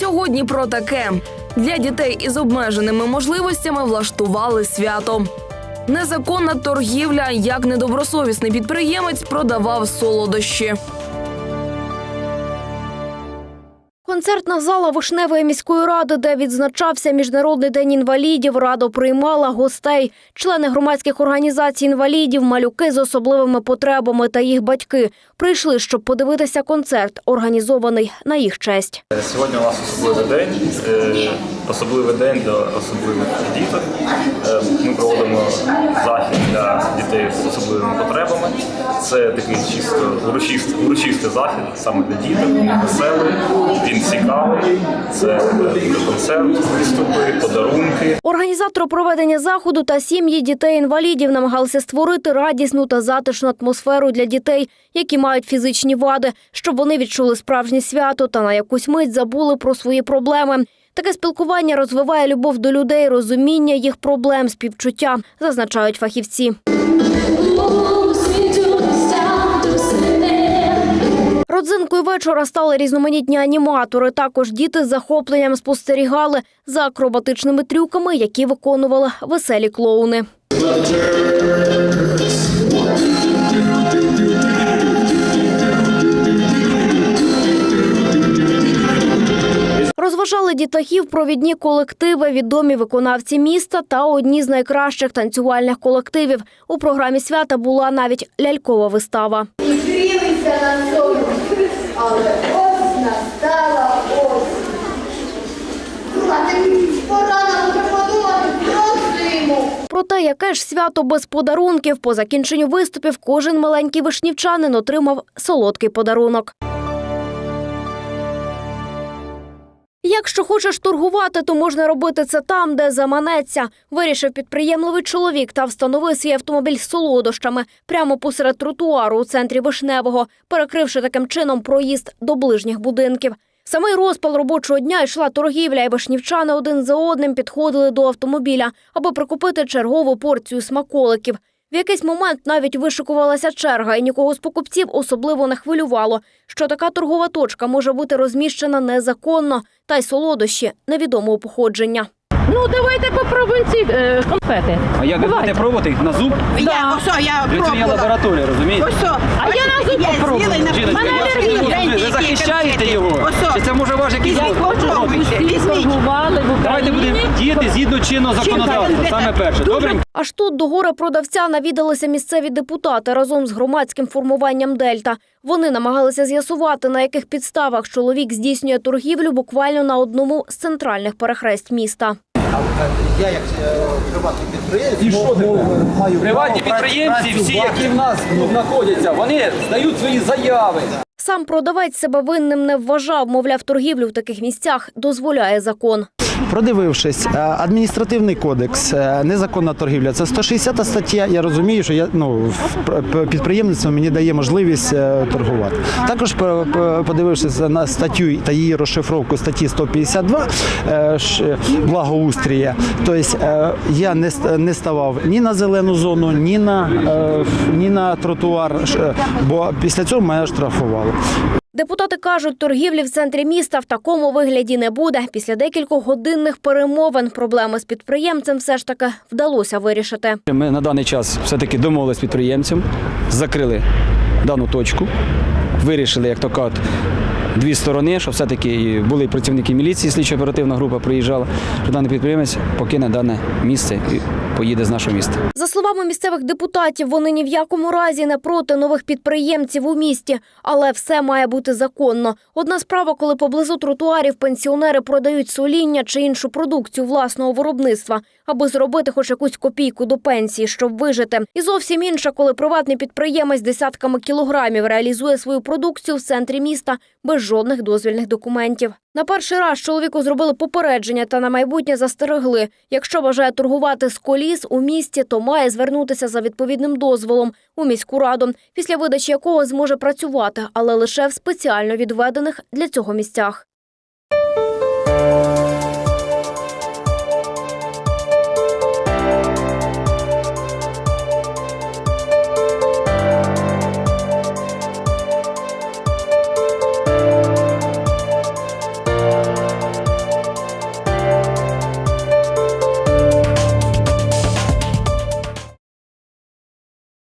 сьогодні про таке: для дітей із обмеженими можливостями влаштували свято. Незаконна торгівля, як недобросовісний підприємець продавав солодощі. Концертна зала Вишневої міської ради, де відзначався Міжнародний день інвалідів, радо приймала гостей, члени громадських організацій інвалідів, малюки з особливими потребами та їх батьки прийшли, щоб подивитися концерт, організований на їх честь. Сьогодні у нас особливий день, е, особливий день для особливих діток. Е, Ми проводимо захід для дітей з особливими потребами. Це такий чисто урочистий, урочистий захід саме для діток. Він веселий, він цікавий. Це концерт, виступи, подарунки. Організатори проведення заходу та сім'ї дітей-інвалідів намагалися створити радісну та затишну атмосферу для дітей, які мають фізичні вади, щоб вони відчули справжнє свято та на якусь мить забули про свої проблеми. Таке спілкування розвиває любов до людей, розуміння їх проблем, співчуття, зазначають фахівці. Родзинкою вечора стали різноманітні аніматори. Також діти з захопленням спостерігали за акробатичними трюками, які виконували веселі клоуни. Розважали дітлахів провідні колективи, відомі виконавці міста та одні з найкращих танцювальних колективів. У програмі свята була навіть лялькова вистава. Зустрілися на цьому, але ось настала осінь. Пора нам вже подумати про зиму. Про те, яке ж свято без подарунків, по закінченню виступів кожен маленький вишнівчанин отримав солодкий подарунок. Якщо хочеш торгувати, то можна робити це там, де заманеться. Вирішив підприємливий чоловік та встановив свій автомобіль з солодощами прямо посеред тротуару у центрі Вишневого, перекривши таким чином проїзд до ближніх будинків. Самий розпал робочого дня йшла торгівля, і вишнівчани один за одним підходили до автомобіля, аби прикупити чергову порцію смаколиків. В якийсь момент навіть вишикувалася черга, і нікого з покупців особливо не хвилювало, що така торгова точка може бути розміщена незаконно, та й солодощі невідомого походження. Ну, давайте попробуємо ці е, конфети. А як ви будете пробувати їх на зуб? Я, ось, я Для цього є пробувала. лабораторія, розумієте? Ось, А я на зуб попробую. Жіночка, мене я вас алергія. розумію. Ви захищаєте його? Ось, Чи це може ваш якийсь Я родич? хочу, щоб Візьміть. торгували в Давайте Україні. будемо діяти згідно чинного законодавства. Саме перше. Добре? Аж тут до гора продавця навідалися місцеві депутати разом з громадським формуванням Дельта. Вони намагалися з'ясувати, на яких підставах чоловік здійснює торгівлю буквально на одному з центральних перехресть міста. Я як е, приватний підприємець і що маю Приватні підприємці, всі, які в нас тут знаходяться, вони здають свої заяви. Сам продавець себе винним не вважав, мовляв, торгівлю в таких місцях дозволяє закон. Продивившись, е, адміністративний кодекс, е, незаконна торгівля це 160 стаття. Я розумію, що я ну підприємництво мені дає можливість е, торгувати. Також по- по- подивившись на статтю та її розшифровку статті 152 е, благоустрія. Тобто я не ставав ні на зелену зону, ні на ні на тротуар, бо після цього мене штрафували. Депутати кажуть, торгівлі в центрі міста в такому вигляді не буде. Після декількох годинних перемовин проблеми з підприємцем все ж таки вдалося вирішити. Ми на даний час все-таки домовилися з підприємцем, закрили дану точку, вирішили, як то кажуть, дві сторони, що все-таки були працівники міліції, слідчо оперативна група приїжджала, що даний підприємець покине дане місце і поїде з нашого міста. За словами місцевих депутатів, вони ні в якому разі не проти нових підприємців у місті, але все має бути законно. Одна справа, коли поблизу тротуарів пенсіонери продають соління чи іншу продукцію власного виробництва, аби зробити хоч якусь копійку до пенсії, щоб вижити. І зовсім інша, коли приватний підприємець десятками кілограмів реалізує свою продукцію в центрі міста без жодних дозвільних документів. На перший раз чоловіку зробили попередження та на майбутнє застерегли. Якщо бажає торгувати з коліс у місті, то має звернутися за відповідним дозволом у міську раду, після видачі якого зможе працювати, але лише в спеціально відведених для цього місцях.